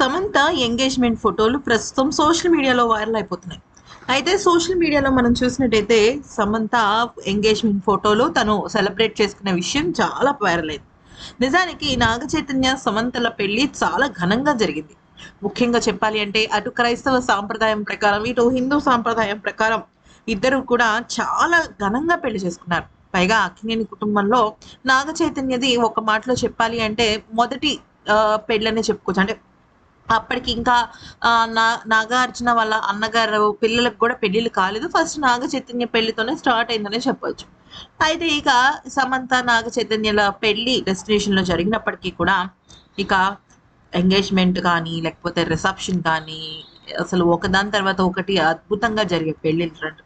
Samantha engagement ఫోటోలు ప్రస్తుతం social మీడియాలో వైరల్ అయిపోతున్నాయి. అయితే సోషల్ మీడియాలో మనం చూసినట్టయితే సమంత ఎంగేజ్మెంట్ ఫోటోలు తను సెలబ్రేట్ చేసుకునే విషయం చాలా వైరల్ అయింది. నిజానికి నాగ చైతన్య సమంతల పెళ్ళి చాలా ఘనంగా జరిగింది. ముఖ్యంగా చెప్పాలి అంటే అటు క్రైస్తవ సాంప్రదాయం ప్రకారం ఇటు హిందూ సాంప్రదాయం ప్రకారం ఇద్దరు కూడా చాలా ఘనంగా పెళ్ళి చేసుకున్నారు. పైగా అక్కినేని కుటుంబంలో నాగ చైతన్యది ఒక మాటలో చెప్పాలి అంటే మొదటి పెళ్ళనే చెప్పుకోవచ్చు. అంటే అప్పటికి ఇంకా నా నాగార్జున వాళ్ళ అన్నగారు పిల్లలకు కూడా పెళ్ళిళ్ళు కాలేదు. ఫస్ట్ నాగ చైతన్య పెళ్ళితోనే స్టార్ట్ అయిందనే చెప్పొచ్చు. అయితే ఇక సమంత నాగ చైతన్యల పెళ్ళి డెస్టినేషన్లో జరిగినప్పటికీ కూడా ఇక ఎంగేజ్మెంట్ కానీ లేకపోతే రిసెప్షన్ కానీ అసలు ఒకదాని తర్వాత ఒకటి అద్భుతంగా జరిగే పెళ్ళి రెండు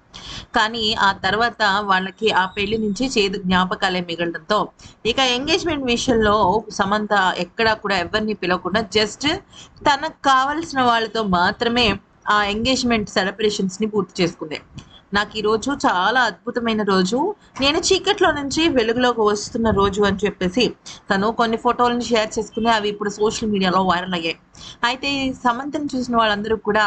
కానీ ఆ తర్వాత వాళ్ళకి ఆ పెళ్ళి నుంచి చేదు జ్ఞాపకాలే మిగలడంతో ఇక ఎంగేజ్మెంట్ విషయంలో సమంత ఎక్కడా కూడా ఎవరిని పిలవకుండా జస్ట్ తనకు కావలసిన వాళ్ళతో మాత్రమే ఆ ఎంగేజ్మెంట్ సెలబ్రేషన్స్ని పూర్తి చేసుకుంది. నాకు ఈ రోజు చాలా అద్భుతమైన రోజు. నేను చీకట్లో నుంచి వెలుగులోకి వస్తున్న రోజు అని చెప్పేసి తను కొన్ని ఫోటోలను షేర్ చేసుకుని అవి ఇప్పుడు సోషల్ మీడియాలో వైరల్ అయ్యాయి. అయితే ఈ సమంతను చూసిన వాళ్ళందరూ కూడా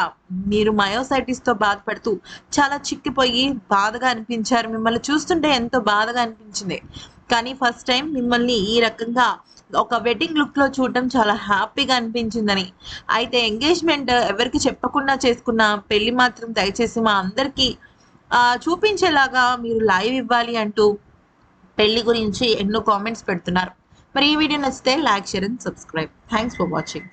మీరు మయోసైటిస్తో బాధపడుతూ చాలా చిక్కిపోయి బాధగా అనిపించారు. మిమ్మల్ని చూస్తుంటే ఎంతో బాధగా అనిపించింది. కానీ ఫస్ట్ టైం మిమ్మల్ని ఈ రకంగా ఒక వెడ్డింగ్ లుక్లో చూడటం చాలా హ్యాపీగా అనిపించిందని. అయితే ఎంగేజ్మెంట్ ఎవరికి చెప్పకుండా చేసుకున్న పెళ్ళి మాత్రం దయచేసి మా అందరికీ చూపించేలాగా మీరు లైవ్ ఇవ్వాలి అంటూ పెళ్ళి గురించి ఎన్నో కామెంట్స్ పెడుతున్నారు. మరి ఈ వీడియో నచ్చితే like share and subscribe. Thanks for watching